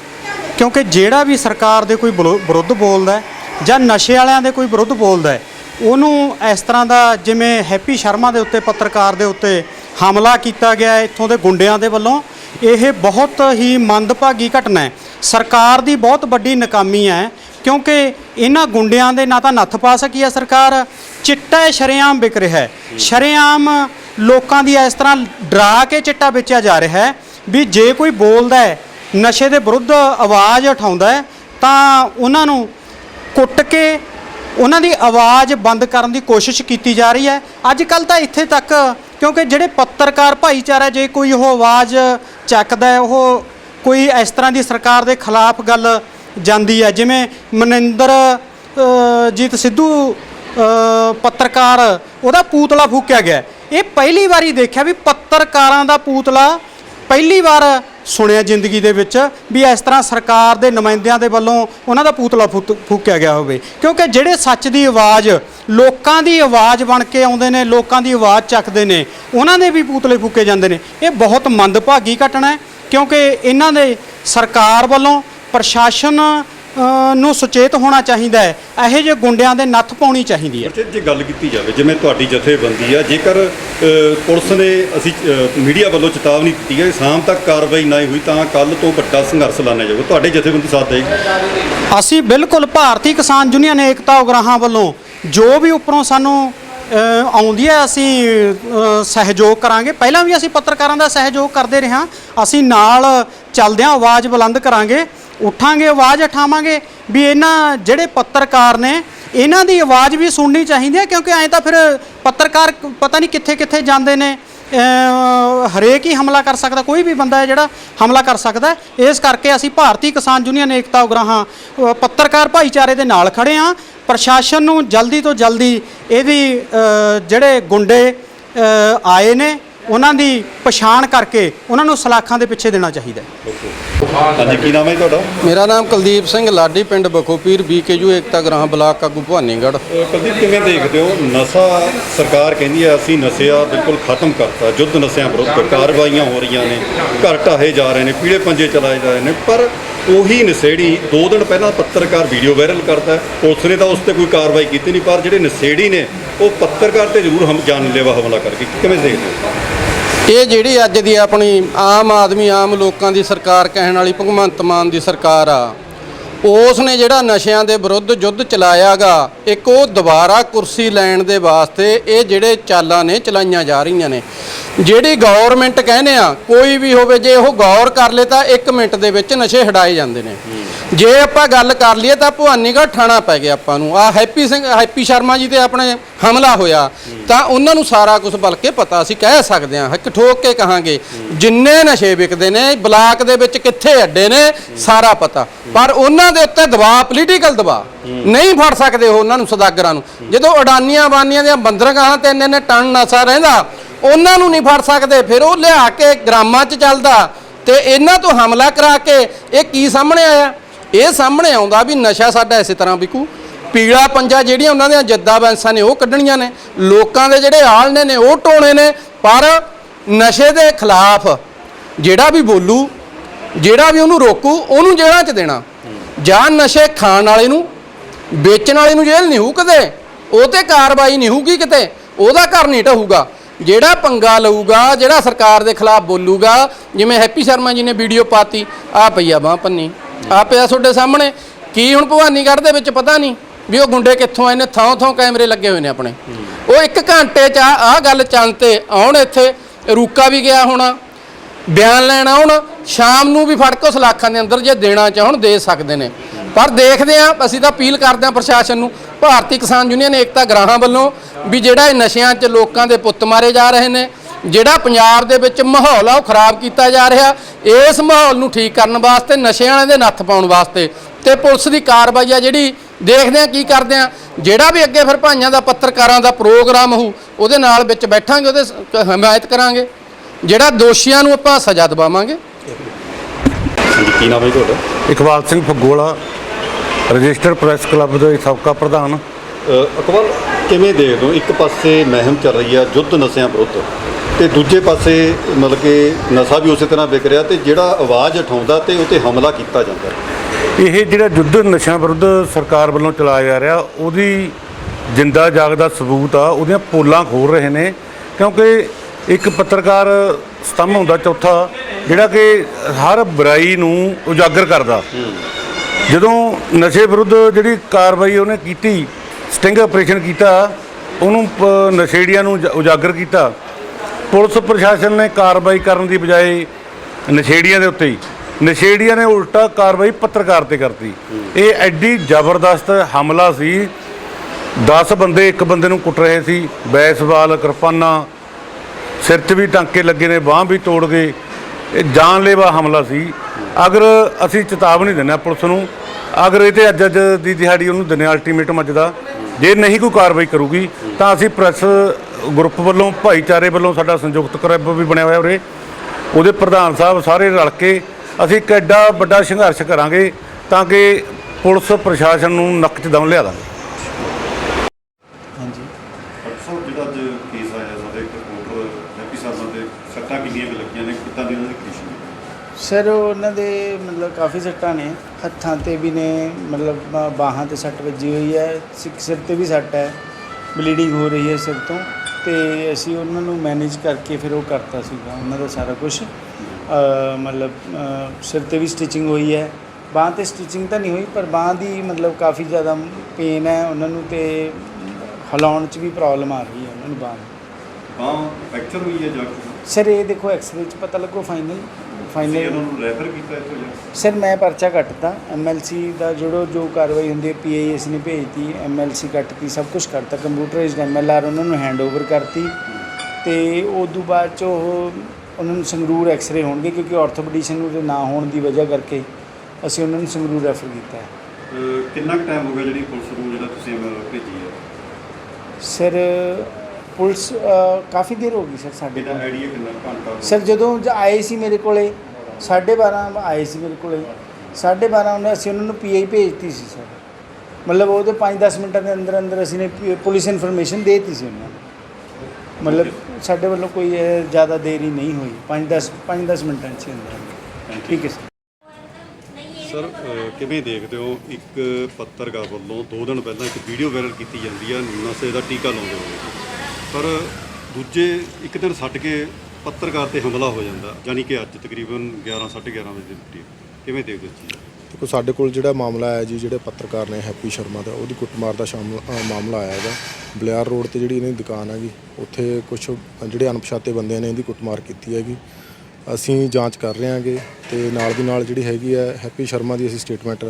Speaker 10: ਕਿਉਂਕਿ ਜਿਹੜਾ ਵੀ ਸਰਕਾਰ ਦੇ ਕੋਈ ਵਿਰੋ- ਵਿਰੁੱਧ ਬੋਲਦਾ ਜਾਂ ਨਸ਼ੇ ਵਾਲਿਆਂ ਦੇ ਕੋਈ ਵਿਰੁੱਧ ਬੋਲਦਾ ਹੈ ਉਹਨੂੰ ਇਸ ਤਰ੍ਹਾਂ ਦਾ ਜਿਵੇਂ ਹੈਪੀ ਸ਼ਰਮਾ ਦੇ ਉੱਤੇ, ਪੱਤਰਕਾਰ ਦੇ ਉੱਤੇ ਹਮਲਾ ਕੀਤਾ ਗਿਆ ਇੱਥੋਂ ਦੇ ਗੁੰਡਿਆਂ ਦੇ ਵੱਲੋਂ, ਇਹ ਬਹੁਤ ਹੀ ਮੰਦਭਾਗੀ ਘਟਨਾ ਹੈ। ਸਰਕਾਰ ਦੀ ਬਹੁਤ ਵੱਡੀ ਨਾਕਾਮੀ ਹੈ, ਕਿਉਂਕਿ ਇਹਨਾਂ ਗੁੰਡਿਆਂ ਦੇ ਨਾ ਤਾਂ ਨੱਥ ਪਾ ਸਕੀ ਹੈ ਸਰਕਾਰ, ਚਿੱਟਾ ਸ਼ਰੇਆਮ ਵਿਕ ਰਿਹਾ ਹੈ। ਸ਼ਰੇਆਮ ਲੋਕਾਂ ਦੀ ਇਸ ਤਰ੍ਹਾਂ ਡਰਾ ਕੇ ਚਿੱਟਾ ਵੇਚਿਆ ਜਾ ਰਿਹਾ ਹੈ ਵੀ ਜੇ ਕੋਈ ਬੋਲਦਾ ਹੈ, ਨਸ਼ੇ ਦੇ ਵਿਰੁੱਧ ਆਵਾਜ਼ ਉਠਾਉਂਦਾ ਹੈ, ਤਾਂ ਉਹਨਾਂ ਨੂੰ ਕੁੱਟ ਕੇ ਉਹਨਾਂ ਦੀ ਆਵਾਜ਼ ਬੰਦ ਕਰਨ ਦੀ ਕੋਸ਼ਿਸ਼ ਕੀਤੀ ਜਾ ਰਹੀ ਹੈ। ਅੱਜ ਕੱਲ ਤਾਂ ਇੱਥੇ ਤੱਕ, ਕਿਉਂਕਿ ਜਿਹੜੇ ਪੱਤਰਕਾਰ ਭਾਈਚਾਰਾ, ਜੇ ਕੋਈ ਉਹ ਆਵਾਜ਼ ਚੱਕਦਾ ਉਹ ਕੋਈ ਇਸ ਤਰ੍ਹਾਂ ਦੀ ਸਰਕਾਰ ਦੇ ਖਿਲਾਫ ਗੱਲ ਜਾਂਦੀ ਹੈ। ਜਿਵੇਂ ਮਨਿੰਦਰ ਜੀਤ ਸਿੱਧੂ ਪੱਤਰਕਾਰ, ਉਹਦਾ ਪੂਤਲਾ ਫੂਕਿਆ ਗਿਆ। ਇਹ ਪਹਿਲੀ ਵਾਰੀ ਦੇਖਿਆ ਵੀ ਪੱਤਰਕਾਰਾਂ ਦਾ ਪੂਤਲਾ ਪਹਿਲੀ ਵਾਰ ਸੁਣਿਆ ਜ਼ਿੰਦਗੀ ਦੇ ਵਿੱਚ ਵੀ ਇਸ ਤਰ੍ਹਾਂ ਸਰਕਾਰ ਦੇ ਨੁਮਾਇੰਦਿਆਂ ਦੇ ਵੱਲੋਂ ਉਹਨਾਂ ਦਾ ਪੂਤਲਾ ਫੂਤ- ਫੂਕਿਆ ਗਿਆ ਹੋਵੇ। ਕਿਉਂਕਿ ਜਿਹੜੇ ਸੱਚ ਦੀ ਆਵਾਜ਼, ਲੋਕਾਂ ਦੀ ਆਵਾਜ਼ ਬਣ ਕੇ ਆਉਂਦੇ ਨੇ, ਲੋਕਾਂ ਦੀ ਆਵਾਜ਼ ਚੱਕਦੇ ਨੇ, ਉਹਨਾਂ ਦੇ ਵੀ ਪੂਤਲੇ ਫੂਕੇ ਜਾਂਦੇ ਨੇ। ਇਹ ਬਹੁਤ ਮੰਦਭਾਗੀ ਘਟਨਾ ਹੈ, ਕਿਉਂਕਿ ਇਹਨਾਂ ਦੇ ਸਰਕਾਰ ਵੱਲੋਂ ਪ੍ਰਸ਼ਾਸਨ ਨੂੰ ਸੁਚੇਤ ਹੋਣਾ ਚਾਹੀਦਾ ਹੈ। ਇਹੋ ਜਿਹੇ ਗੁੰਡਿਆਂ ਦੇ ਨੱਥ ਪਾਉਣੀ ਚਾਹੀਦੀ ਹੈ।
Speaker 7: ਜੇ ਗੱਲ ਕੀਤੀ ਜਾਵੇ ਜਿਵੇਂ ਤੁਹਾਡੀ ਜਥੇਬੰਦੀ ਆ ਜੇਕਰ ਪੁਲਿਸ ਨੇ ਅਸੀਂ ਮੀਡੀਆ ਵੱਲੋਂ ਚੇਤਾਵਨੀ ਦਿੱਤੀ ਹੈ ਸ਼ਾਮ ਤੱਕ ਕਾਰਵਾਈ ਨਾ ਹੋਈ ਤਾਂ ਕੱਲ ਤੋਂ ਵੱਡਾ ਸੰਘਰਸ਼ ਲਾਣਾ ਜਾਊਗਾ। ਤੁਹਾਡੇ ਜਥੇਬੰਦੀ ਸਾਥ ਦੇਗੀ
Speaker 10: ਅਸੀਂ ਬਿਲਕੁਲ ਭਾਰਤੀ ਕਿਸਾਨ ਯੂਨੀਅਨ ਏਕਤਾ ਉਗਰਾਹਾਂ ਵੱਲੋਂ ਜੋ ਵੀ ਉੱਪਰੋਂ ਸਾਨੂੰ ਆਉਂਦੀ ਹੈ ਅਸੀਂ ਸਹਿਯੋਗ ਕਰਾਂਗੇ। ਪਹਿਲਾਂ ਵੀ ਅਸੀਂ ਪੱਤਰਕਾਰਾਂ ਦਾ ਸਹਿਯੋਗ ਕਰਦੇ ਰਹੇ ਹਾਂ। ਅਸੀਂ ਨਾਲ ਚੱਲਦਿਆਂ ਆਵਾਜ਼ ਬੁਲੰਦ ਕਰਾਂਗੇ। ਉੱਠਾਂਗੇ, ਆਵਾਜ਼ ਉਠਾਵਾਂਗੇ ਵੀ ਇਹਨਾਂ ਜਿਹੜੇ ਪੱਤਰਕਾਰ ਨੇ, ਇਹਨਾਂ ਦੀ ਆਵਾਜ਼ ਵੀ ਸੁਣਨੀ ਚਾਹੀਦੀ ਹੈ ਕਿਉਂਕਿ ਐਂ ਤਾਂ ਫਿਰ ਪੱਤਰਕਾਰ ਪਤਾ ਨਹੀਂ ਕਿੱਥੇ ਕਿੱਥੇ ਜਾਂਦੇ ਨੇ। ਹਰੇਕ ਹੀ ਹਮਲਾ ਕਰ ਸਕਦਾ, ਕੋਈ ਵੀ ਬੰਦਾ ਹੈ ਜਿਹੜਾ ਹਮਲਾ ਕਰ ਸਕਦਾ ਇਸ ਕਰਕੇ ਅਸੀਂ ਭਾਰਤੀ ਕਿਸਾਨ ਯੂਨੀਅਨ ਏਕਤਾ ਉਗਰਾਹਾਂ ਪੱਤਰਕਾਰ ਭਾਈਚਾਰੇ ਦੇ ਨਾਲ ਖੜੇ ਹਾਂ। ਪ੍ਰਸ਼ਾਸਨ ਨੂੰ ਜਲਦੀ ਤੋਂ ਜਲਦੀ ਇਹਦੀ ਜਿਹੜੇ ਗੁੰਡੇ ਆਏ ਨੇ ਉਹਨਾਂ ਦੀ ਪਛਾਣ ਕਰਕੇ ਉਹਨਾਂ ਨੂੰ ਸਲਾਖਾਂ ਦੇ ਪਿੱਛੇ ਦੇਣਾ ਚਾਹੀਦਾ ਹੈ।
Speaker 7: ਹਾਂਜੀ ਕੀ ਨਾਮ ਹੈ ਜੀ ਤੁਹਾਡਾ?
Speaker 11: ਮੇਰਾ ਨਾਮ ਕੁਲਦੀਪ ਸਿੰਘ ਲਾਡੀ ਪਿੰਡ ਬਖੋਪੀਰ ਬੀਕੇਯੂ ਏਕਤਾ ਗ੍ਰਾਮ ਬਲਾਕ ਆਗੂ ਭਵਾਨੀਗੜ੍ਹ।
Speaker 7: ਅ, ਕੁਲਦੀਪ ਕਿਵੇਂ ਦੇਖਦੇ ਹੋ? ਨਸ਼ਾ ਸਰਕਾਰ ਕਹਿੰਦੀ ਹੈ ਅਸੀਂ ਨਸ਼ਿਆ ਬਿਲਕੁਲ ਖਤਮ ਕਰਤਾ ਯੁੱਧ ਨਸ਼ਿਆਂ ਵਿਰੁੱਧ ਕਾਰਵਾਈਆਂ ਹੋ ਰਹੀਆਂ ਨੇ ਘਰ ਢਾਹੇ ਜਾ ਰਹੇ ਨੇ ਪੀਲੇ ਪੰਜੇ ਚਲਾਏ ਜਾ ਰਹੇ ਨੇ ਪਰ ਉਹੀ ਨਸ਼ੇੜੀ ਦੋ ਦਿਨ ਪਹਿਲਾਂ ਪੱਤਰਕਾਰ ਵੀਡੀਓ ਵਾਇਰਲ ਕਰਦਾ ਹੈ। ਪੁਲਿਸ ਨੇ ਤਾਂ ਉਸ ਤੇ ਕੋਈ ਕਾਰਵਾਈ ਕੀਤੀ ਨਹੀਂ ਪਰ ਜਿਹੜੇ ਨਸ਼ੇੜੀ ਨੇ ਉਹ ਪੱਤਰਕਾਰ ਤੇ ਜ਼ਰੂਰ ਹਮ ਜਾਨਲੇਵਾ ਹਮਲਾ ਕਰਕੇ ਕਿਵੇਂ ਦੇਖਦੇ ਹੋ?
Speaker 11: ਇਹ ਜਿਹੜੀ ਅੱਜ ਦੀ ਆਪਣੀ ਆਮ ਆਦਮੀ, ਆਮ ਲੋਕਾਂ ਦੀ ਸਰਕਾਰ ਕਹਿਣ ਵਾਲੀ ਭਗਵੰਤ ਮਾਨ ਦੀ ਸਰਕਾਰ ਆ ਉਸ ਨੇ ਜਿਹੜਾ ਨਸ਼ਿਆਂ ਦੇ ਵਿਰੁੱਧ ਯੁੱਧ ਚਲਾਇਆਗਾ, ਇੱਕ ਉਹ ਦੁਬਾਰਾ ਕੁਰਸੀ ਲੈਣ ਦੇ ਵਾਸਤੇ ਇਹ ਜਿਹੜੇ ਚਾਲਾਂ ਨੇ ਚਲਾਈਆਂ ਜਾ ਰਹੀਆਂ ਨੇ। ਜਿਹੜੀ ਗਵਰਨਮੈਂਟ ਕਹਿੰਦੇ ਆ, ਕੋਈ ਵੀ ਹੋਵੇ, ਜੇ ਉਹ ਗੌਰ ਕਰ ਲੇ ਤਾਂ 1 ਮਿੰਟ ਦੇ ਵਿੱਚ ਨਸ਼ੇ ਹਟਾਏ ਜਾਂਦੇ ਨੇ। ਜੇ ਆਪਾਂ ਗੱਲ ਕਰ ਲਈਏ ਤਾਂ ਭਵਾਨੀਗੜ੍ਹ ਠਾਣਾ ਪੈ ਗਿਆ ਆਪਾਂ ਨੂੰ। ਆ ਹੈਪੀ ਸਿੰਘ, ਹੈਪੀ ਸ਼ਰਮਾ ਜੀ ਤੇ ਆਪਣੇ ਹਮਲਾ ਹੋਇਆ, ਤਾਂ ਉਹਨਾਂ ਨੂੰ ਸਾਰਾ ਕੁਝ ਬਲਕਿ ਪਤਾ ਅਸੀਂ ਕਹਿ ਸਕਦੇ ਹਾਂ, ਇੱਕ ਠੋਕ ਕੇ ਕਹਾਂਗੇ, ਜਿੰਨੇ ਨਸ਼ੇ ਵਿਕਦੇ ਨੇ, ਬਲਾਕ ਦੇ ਵਿੱਚ ਕਿੱਥੇ ਅੱਡੇ ਨੇ, ਸਾਰਾ ਪਤਾ। ਪਰ ਉਹਨਾਂ ਦੇ ਉੱਤੇ ਦਬਾਅ ਪੋਲੀਟੀਕਲ ਦਬਾਅ। ਨਹੀਂ ਫੜ ਸਕਦੇ ਉਹ ਉਹਨਾਂ ਨੂੰ ਸਦਾਗਰਾਂ ਨੂੰ। ਜਦੋਂ ਅਡਾਨੀਆਂ ਬਾਨੀਆਂ ਦੀਆਂ ਬੰਦਰਗਾਹਾਂ ਤੇ ਇੰਨੇ ਇੰਨੇ ਟਨ ਨਸ਼ਾ ਰਹਿੰਦਾ ਉਹਨਾਂ ਨੂੰ ਨਹੀਂ ਫੜ ਸਕਦੇ। ਫਿਰ ਉਹ ਲਿਆ ਕੇ ਗ੍ਰਾਮਾਂ 'ਚ ਚੱਲਦਾ ਤੇ ਇਹਨਾਂ ਤੋਂ ਹਮਲਾ ਕਰਾ ਕੇ ਇਹ ਕੀ ਸਾਹਮਣੇ ਆਇਆ? ਇਹ ਸਾਹਮਣੇ ਆਉਂਦਾ ਵੀ ਨਸ਼ਾ ਸਾਡਾ ਇਸੇ ਤਰ੍ਹਾਂ ਵਿਕੂ। ਪੀਲਾ ਪੰਜਾ ਜਿਹੜੀਆਂ ਉਹਨਾਂ ਦੀਆਂ ਜੱਦਾ ਬੈਂਸਾਂ ਨੇ ਉਹ ਕੱਢਣੀਆਂ ਨੇ। ਲੋਕਾਂ ਦੇ ਜਿਹੜੇ ਆਲਣੇ ਨੇ ਉਹ ਟੋਣੇ ਨੇ। ਪਰ ਨਸ਼ੇ ਦੇ ਖਿਲਾਫ ਜਿਹੜਾ ਵੀ ਬੋਲੂ ਜਿਹੜਾ ਵੀ ਉਹਨੂੰ ਰੋਕੂ ਉਹਨੂੰ ਜੇਲ੍ਹਾਂ 'ਚ ਦੇਣਾ। ਜਾਂ ਨਸ਼ੇ ਖਾਣ ਵਾਲੇ ਨੂੰ, ਵੇਚਣ ਵਾਲੇ ਨੂੰ ਜੇਲ੍ਹ ਨਹੀਂ ਹੋਊ ਕਦੇ, ਉਹ ਤੇ ਕਾਰਵਾਈ ਨਹੀਂ ਹੋਊਗੀ ਕਿਤੇ, ਉਹਦਾ ਘਰ ਨਹੀਂ ਢਹੂਗਾ। ਜਿਹੜਾ ਪੰਗਾ ਲਊਗਾ, ਜਿਹੜਾ ਸਰਕਾਰ ਦੇ ਖਿਲਾਫ ਬੋਲੂਗਾ, ਜਿਵੇਂ ਹੈਪੀ ਸ਼ਰਮਾ ਜੀ ਨੇ ਵੀਡੀਓ ਪਾਤੀ ਆ ਪਈਆ ਬਾਹ ਪੰਨੀ। ਆ ਪਿਆ ਤੁਹਾਡੇ ਸਾਹਮਣੇ, ਕੀ ਹੁਣ ਭਵਾਨੀਗੜ੍ਹ ਦੇ ਵਿੱਚ ਪਤਾ ਨਹੀਂ ਵੀ ਉਹ ਗੁੰਡੇ ਕਿੱਥੋਂ ਆਏ ਨੇ ਥਾਂ ਥਾਂ ਕੈਮਰੇ ਲੱਗੇ ਹੋਏ ਨੇ ਆਪਣੇ। ਉਹ ਇੱਕ ਘੰਟੇ 'ਚ ਆ, ਆਹ ਗੱਲ ਚੱਲ ਤੇ ਆਉਣ ਇੱਥੇ, ਰੂਕਾ ਵੀ ਗਿਆ ਹੋਣਾ। ਬਿਆਨ ਲੈਣ ਆਉਣ, ਸ਼ਾਮ ਨੂੰ ਵੀ ਫੜ ਕੇ ਉਸ ਲੱਖਾਂ ਦੇ ਅੰਦਰ ਜੇ ਦੇਣਾ ਚਾਹਣ, ਦੇ ਸਕਦੇ ਨੇ। ਪਰ ਦੇਖਦੇ ਆ ਅਸੀਂ ਤਾਂ ਅਪੀਲ ਕਰਦੇ ਆ ਪ੍ਰਸ਼ਾਸਨ ਨੂੰ, ਭਾਰਤੀ ਕਿਸਾਨ ਯੂਨੀਅਨ ਏਕਤਾ ਗ੍ਰਾਹਾਂ ਵੱਲੋਂ ਵੀ ਜਿਹੜਾ ਇਹ ਨਸ਼ਿਆਂ 'ਚ ਲੋਕਾਂ ਦੇ ਪੁੱਤ ਮਾਰੇ ਜਾ ਰਹੇ ਨੇ, ਜਿਹੜਾ ਪੰਜਾਬ ਦੇ ਵਿੱਚ ਮਾਹੌਲ ਆ ਉਹ ਖਰਾਬ ਕੀਤਾ ਜਾ ਰਿਹਾ, ਇਸ ਮਾਹੌਲ ਨੂੰ ਠੀਕ ਕਰਨ ਵਾਸਤੇ, ਨਸ਼ਿਆਂ ਵਾਲਿਆਂ ਦੇ ਨੱਥ ਪਾਉਣ ਵਾਸਤੇ ਤੇ ਪੁਲਿਸ ਦੀ ਕਾਰਵਾਈ ਆ ਜਿਹੜੀ, ਦੇਖਦੇ ਆ ਕੀ ਕਰਦੇ ਆ ਜਿਹੜਾ ਵੀ ਅੱਗੇ ਫਿਰ ਭਾਈਆਂ ਦਾ ਪੱਤਰਕਾਰਾਂ ਦਾ ਪ੍ਰੋਗਰਾਮ ਹੋਊ, ਉਹਦੇ ਨਾਲ ਵਿੱਚ ਬੈਠਾਂਗੇ, ਉਹਦੇ ਸ- ਹਮਾਇਤ ਕਰਾਂਗੇ। ਜਿਹੜਾ ਦੋਸ਼ੀਆਂ ਨੂੰ ਆਪਾਂ ਸਜ਼ਾ ਦਿਵਾਵਾਂਗੇ।
Speaker 7: ਹਾਂਜੀ ਕੀ ਨਾਮ ਹੈ ਜੀ ਤੁਹਾਡਾ?
Speaker 12: Iqbal Singh Phagola registered press club ਦੇ ਸਾਬਕਾ ਪ੍ਰਧਾਨ।
Speaker 7: ਅ, ਅਕਬਰ ਕਿਵੇਂ ਦੇਖਦੇ ਹੋ? ਇੱਕ ਪਾਸੇ ਮਹਿਮ ਚੱਲ ਰਹੀ ਆ ਯੁੱਧ ਨਸ਼ਿਆਂ ਵਿਰੁੱਧ ਤੇ ਦੂਜੇ ਪਾਸੇ ਮਤਲਬ ਕਿ ਨਸ਼ਾ ਵੀ ਉਸੇ ਤਰ੍ਹਾਂ ਵਿਕ ਰਿਹਾ ਤੇ ਜਿਹੜਾ ਆਵਾਜ਼ ਉਠਾਉਂਦਾ ਤੇ ਉਹ ਤੇ ਹਮਲਾ ਕੀਤਾ ਜਾਂਦਾ।
Speaker 12: ਇਹ ਜਿਹੜਾ ਯੁੱਧ ਨਸ਼ਿਆਂ ਵਿਰੁੱਧ ਸਰਕਾਰ ਵੱਲੋਂ ਚਲਾਇਆ ਜਾ ਰਿਹਾ ਉਹਦੀ ਜਿੰਦਾ ਜਾਗਦਾ ਸਬੂਤ ਆ ਉਹਦੀਆਂ ਪੋਲਾਂ ਖੋਲ ਰਹੇ ਨੇ ਕਿਉਂਕਿ ਇੱਕ ਪੱਤਰਕਾਰ ਸਤੰਭ ਹੁੰਦਾ ਚੌਥਾ, ਜਿਹੜਾ ਕਿ ਹਰ ਬੁਰਾਈ ਨੂੰ ਉਜਾਗਰ ਕਰਦਾ। ਜਦੋਂ ਨਸ਼ੇ ਵਿਰੁੱਧ ਜਿਹੜੀ ਕਾਰਵਾਈ ਉਹਨੇ ਕੀਤੀ, ਸਟਿੰਗ ਆਪਰੇਸ਼ਨ ਕੀਤਾ, ਉਹਨੂੰ ਪ- ਨਸ਼ੇੜੀਆਂ ਨੂੰ ਉਜਾਗਰ ਕੀਤਾ, ਪੁਲਿਸ ਪ੍ਰਸ਼ਾਸਨ ਨੇ ਕਾਰਵਾਈ ਕਰਨ ਦੀ ਬਜਾਏ ਨਸ਼ੇੜੀਆਂ ਦੇ ਉੱਤੇ ਹੀ, ਨਸ਼ੇੜੀਆਂ ਨੇ ਉਲਟਾ ਕਾਰਵਾਈ ਪੱਤਰਕਾਰ ਤੇ ਕਰਤੀ। ਇਹ ਐਡੀ ਜ਼ਬਰਦਸਤ ਹਮਲਾ ਸੀ। 10 ਬੰਦੇ ਇੱਕ ਬੰਦੇ ਨੂੰ ਕੁੱਟ ਰਹੇ ਸੀ, ਬੈਸਬਾਲ, ਕਿਰਪਾਨਾਂ ਸਿਰ 'ਚ ਵੀ ਟਾਂਕੇ ਲੱਗੇ ਨੇ, ਬਾਹ ਵੀ ਤੋੜ ਗਏ। ਇਹ ਜਾਨਲੇਵਾ ਹਮਲਾ ਸੀ। ਅਗਰ ਅਸੀਂ ਚੇਤਾਵਨੀ ਦਿੰਦੇ ਹਾਂ ਪੁਲਿਸ ਨੂੰ, ਅਗਰ ਇਹ ਤੇ ਅੱਜ ਅੱਜ ਦੀ ਦਿਹਾੜੀ ਉਹਨੂੰ ਦਿੰਦੇ ਹਾਂ ਅਲਟੀਮੇਟਮ ਅੱਜ ਦਾ, ਜੇ ਨਹੀਂ ਕੋਈ ਕਾਰਵਾਈ ਕਰੂਗੀ, ਤਾਂ ਅਸੀਂ ਪ੍ਰੈਸ ਗਰੁੱਪ ਵੱਲੋਂ, ਭਾਈਚਾਰੇ ਵੱਲੋਂ ਸਾਡਾ ਸੰਯੁਕਤ ਕਰਬ ਵੀ ਬਣਿਆ ਹੋਇਆ ਉਰੇ। ਉਹਦੇ ਪ੍ਰਧਾਨ ਸਾਹਿਬ ਸਾਰੇ ਰਲ ਕੇ ਅਸੀਂ ਇੱਕ ਐਡਾ ਵੱਡਾ ਸੰਘਰਸ਼ ਕਰਾਂਗੇ ਤਾਂ ਕਿ ਪੁਲਿਸ ਪ੍ਰਸ਼ਾਸਨ ਨੂੰ ਨੱਕ 'ਚ ਦਮ ਲਿਆ ਦਾਂਗੇ
Speaker 13: ਹਾਂਜੀ
Speaker 7: ਅਕਸਰ ਜਿਹੜਾ ਅੱਜ ਕੇਸ ਆਇਆ ਸਾਡੇ ਇੱਕ ਰਿਪੋਰਟਰ ਹੈਪੀ ਸ਼ਰਮਾ ਦੇ ਸੱਟਾਂ ਕਿੰਨੀਆਂ ਕੁ ਲੱਗੀਆਂ ਨੇ ਕਿੱਦਾਂ ਦੀ ਉਹਨਾਂ ਦੀ ਕੰਡੀਸ਼ਨ ਹੈ
Speaker 13: ਸਰ ਉਹਨਾਂ ਦੇ ਮਤਲਬ ਕਾਫੀ ਸੱਟਾਂ ਨੇ। ਹੱਥਾਂ ਤੇ ਵੀ ਨੇ ਮਤਲਬ ਬਾਹਾਂ ਤੇ ਸੱਟ ਵੱਜੀ ਹੋਈ ਹੈ। ਸਿਰ ਤੇ ਵੀ ਸੱਟ ਹੈ। ਬਲੀਡਿੰਗ ਹੋ ਰਹੀ ਹੈ ਸਿਰ ਤੋਂ। ਤੇ ਅਸੀਂ ਉਹਨਾਂ ਨੂੰ ਮੈਨੇਜ ਕਰਕੇ ਫਿਰ ਉਹ ਕਰਤਾ ਸੀਗਾ ਉਹਨਾਂ ਦਾ ਸਾਰਾ ਕੁਝ ਮਤਲਬ ਸਿਰ ਤੇ ਵੀ ਸਟਿਚਿੰਗ ਹੋਈ ਹੈ। ਬਾਹਾਂ ਤੇ ਸਟਿਚਿੰਗ ਤਾਂ ਨਹੀਂ ਹੋਈ ਪਰ ਬਾਹਾਂ ਦੀ ਮਤਲਬ ਕਾਫੀ ਜ਼ਿਆਦਾ ਪੇਨ ਹੈ। ਉਹਨਾਂ ਨੂੰ ਤੇ ਹਿਲਾਉਣ 'ਚ ਵੀ ਪ੍ਰੋਬਲਮ ਆ ਰਹੀ ਹੈ ਉਹਨਾਂ ਨੂੰ ਬਾਹਾਂ।
Speaker 7: ਬਾਂਹ ਫ੍ਰੈਕਚਰ ਹੋਈ ਹੈ ਜਾਂ
Speaker 13: ਸਰ ਇਹ ਦੇਖੋ ਐਕਸ-ਰੇ 'ਚ ਪਤਾ ਲੱਗੋ ਫਾਈਨਲ
Speaker 7: ਤੁਸੀਂ
Speaker 13: ਫਾਈਨਲ
Speaker 7: ਉਹਨਾਂ ਨੂੰ ਰੈਫਰ ਕੀਤਾ ਇੱਥੋਂ ਜਾਂ?
Speaker 13: ਸਰ ਮੈਂ ਪਰਚਾ ਕੱਟਤਾ। ਐਮਐਲਸੀ ਦਾ ਜਿਹੜੋ ਜੋ ਕਾਰਵਾਈ ਹੁੰਦੀ ਹੈ ਪੀਆਈਐਸ ਨੇ ਭੇਜਤੀ ਐਮਐਲਸੀ ਕੱਟਤੀ ਸਭ ਕੁਝ ਕਰਤਾ। ਕੰਪਿਊਟਰਾਈਜ਼ਡ ਐਮਐਲਆਰ ਉਹਨਾਂ ਨੂੰ ਹੈਂਡਓਵਰ ਕਰਤੀ। ਤੇ ਉਸ ਤੋਂ ਬਾਅਦ ਚ ਉਹ ਉਹਨਾਂ ਨੂੰ ਸੰਗਰੂਰ ਐਕਸ-ਰੇ ਹੋਣਗੇ ਕਿਉਂਕਿ ਆਰਥੋਪੈਡਿਸ਼ਨ ਉਹਦੇ ਨਾ ਹੋਣ ਦੀ ਵਜ੍ਹਾ ਕਰਕੇ ਅਸੀਂ ਉਹਨਾਂ ਨੂੰ ਸੰਗਰੂਰ ਰੈਫਰ ਕੀਤਾ ਹੈ।
Speaker 7: ਅਹ ਕਿੰਨਾ ਕੁ ਟਾਈਮ ਹੋ ਗਿਆ ਜਿਹੜੀ ਪੁਲਿਸ ਨੂੰ ਜਿਹੜਾ ਤੁਸੀਂ ਅਹ, ਭੇਜੀ ਹੈ?
Speaker 13: ਸਰ ਪੁਲਿਸ ਅ, ਕਾਫੀ ਦੇਰ ਹੋ ਗਈ ਸਰ ਸਾਡੇ
Speaker 7: ਇਹਦਾ ਆਈਡੀਆ ਕਿੰਨਾ ਘੰਟਾ ਹੋ
Speaker 13: ਸਰ ਜਦੋਂ ਜ- ਆਏ ਸੀ ਮੇਰੇ ਕੋਲੇ 12:30 ਆਏ ਸੀ ਮੇਰੇ ਕੋਲੇ 12:30 ਉਹਨੇ ਅਸੀਂ ਉਹਨਾਂ ਨੂੰ ਪੀਆਈ ਭੇਜਤੀ ਸੀ ਸਰ। ਮਤਲਬ ਉਹਦੇ 5-10 ਮਿੰਟਾਂ ਦੇ ਅੰਦਰ ਅੰਦਰ ਅਸੀਂ ਨੇ ਪ- ਪੁਲਿਸ ਇਨਫੋਰਮੇਸ਼ਨ ਦੇਤੀ ਸੀ ਉਹਨਾਂ ਨੂੰ। ਮਤਲਬ ਸਾਡੇ ਵੱਲੋਂ ਕੋਈ ਇਹ ਜ਼ਿਆਦਾ ਦੇਰੀ ਨਹੀਂ ਹੋਈ 5-10 5-10 ਮਿੰਟਾਂ 'ਚ ਹੀ ਅੰਦਰ ਠੀਕ ਹੈ ਸਰ।
Speaker 7: ਸਰ ਅਹ, ਕਿਵੇਂ ਦੇਖਦੇ ਹੋ ਇੱਕ ਪੱਤਰਕਾਰ ਵੱਲੋਂ 2 ਦਿਨ ਪਹਿਲਾਂ ਇੱਕ ਵੀਡੀਓ ਵਾਇਰਲ ਕੀਤੀ ਜਾਂਦੀ ਹੈ ਨਸ਼ੇ ਦਾ ਟੀਕਾ ਲਾਉਂਦੇ ਹੋਏ? ਪਰ ਦੂਜੇ ਇੱਕ ਦਿਨ ਛੱਡ ਕੇ ਪੱਤਰਕਾਰ ਤੇ ਹਮਲਾ ਹੋ ਜਾਂਦਾ ਯਾਨੀ ਕਿ ਅੱਜ ਤਕਰੀਬਨ 11 11:30 ਵਜੇ ਦੀ ਕਿਵੇਂ ਦੇਖਦੇ ਹੋ ਜੀ
Speaker 14: ਦੇਖੋ, ਸਾਡੇ ਕੋਲ ਜਿਹੜਾ ਮਾਮਲਾ ਆਇਆ ਜੀ, ਜਿਹੜੇ ਪੱਤਰਕਾਰ ਨੇ ਹੈਪੀ ਸ਼ਰਮਾ ਦਾ, ਉਹਦੀ ਕੁੱਟਮਾਰ ਦਾ ਸ਼ਾਮ ਮਾਮਲਾ ਆਇਆ ਹੈਗਾ। ਬਲਿਆਰ ਰੋਡ ਤੇ ਜਿਹੜੀ ਇਹਨਾਂ ਦੀ ਦੁਕਾਨ ਹੈਗੀ, ਉੱਥੇ ਕੁਝ ਜਿਹੜੇ ਅਣਪਛਾਤੇ ਬੰਦਿਆਂ ਨੇ ਇਹਦੀ ਕੁੱਟਮਾਰ ਕੀਤੀ ਹੈਗੀ। ਅਸੀਂ ਜਾਂਚ ਕਰ ਰਹੇ ਹਾਂਗੇ ਤੇ ਨਾਲ ਦੀ ਨਾਲ ਜਿਹੜੀ ਹੈਗੀ ਹੈ, ਹੈਪੀ ਸ਼ਰਮਾ ਦੀ ਅਸੀਂ ਸਟੇਟਮੈਂਟ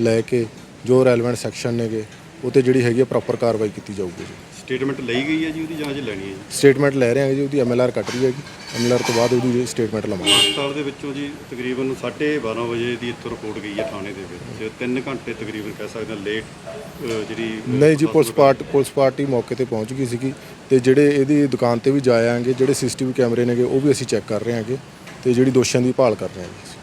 Speaker 14: ਲੈ ਕੇ ਜੋ ਰੈਲੇਵੈਂਟ ਸੈਕਸ਼ਨ ਨੇਗੇ ਉਹ ਤੇ ਜਿਹੜੀ ਹੈਗੀ ਹੈ ਪ੍ਰੋਪਰ ਕਾਰਵਾਈ ਕੀਤੀ ਜਾਊਗੀ ਜੀ।
Speaker 7: ਸਟੇਟਮੈਂਟ ਲਈ ਗਈ ਹੈ ਜੀ ਉਹਦੀ ਜਾਂਚ ਲੈਣੀ ਹੈ ਜੀ?
Speaker 14: ਸਟੇਟਮੈਂਟ ਲੈ ਰਹੇ ਹਾਂ ਜੀ ਉਹਦੀ ਐਮਐਲਆਰ ਕੱਟ ਰਹੀ ਹੈਗੀ ਐਮਐਲਆਰ ਤੋਂ ਬਾਅਦ ਉਹਦੀ ਸਟੇਟਮੈਂਟ ਲਵਾਂਗੇ।
Speaker 7: ਹਸਪਤਾਲ ਦੇ ਵਿੱਚੋਂ ਜੀ ਤਕਰੀਬਨ 12:30 ਵਜੇ ਦੀ ਇੱਥੋਂ ਰਿਪੋਰਟ ਗਈ ਹੈ ਥਾਣੇ ਦੇ ਵਿੱਚ। 3 ਘੰਟੇ ਤਕਰੀਬਨ ਕਹਿ ਸਕਦੇ ਹਾਂ ਲੇਟ ਜਿਹੜੀ
Speaker 14: ਨਹੀਂ ਜੀ ਪੁਲਿਸ ਪਾਰਟ ਪੁਲਿਸ ਪਾਰਟੀ ਮੌਕੇ ਤੇ ਪਹੁੰਚ ਗਈ ਸੀਗੀ ਤੇ ਜਿਹੜੇ ਇਹਦੀ ਦੁਕਾਨ ਤੇ ਵੀ ਜਾਏ ਆਂਗੇ ਜਿਹੜੇ ਸੀਸੀਟੀਵੀ ਕੈਮਰੇ ਨੇਗੇ ਉਹ ਵੀ ਅਸੀਂ ਚੈੱਕ ਕਰ ਰਹੇ ਹਾਂਗੇ ਤੇ ਜਿਹੜੀ ਦੋਸ਼ੀਆਂ ਦੀ ਭਾਲ ਕਰ ਰਹੇ ਹਾਂ ਜੀ।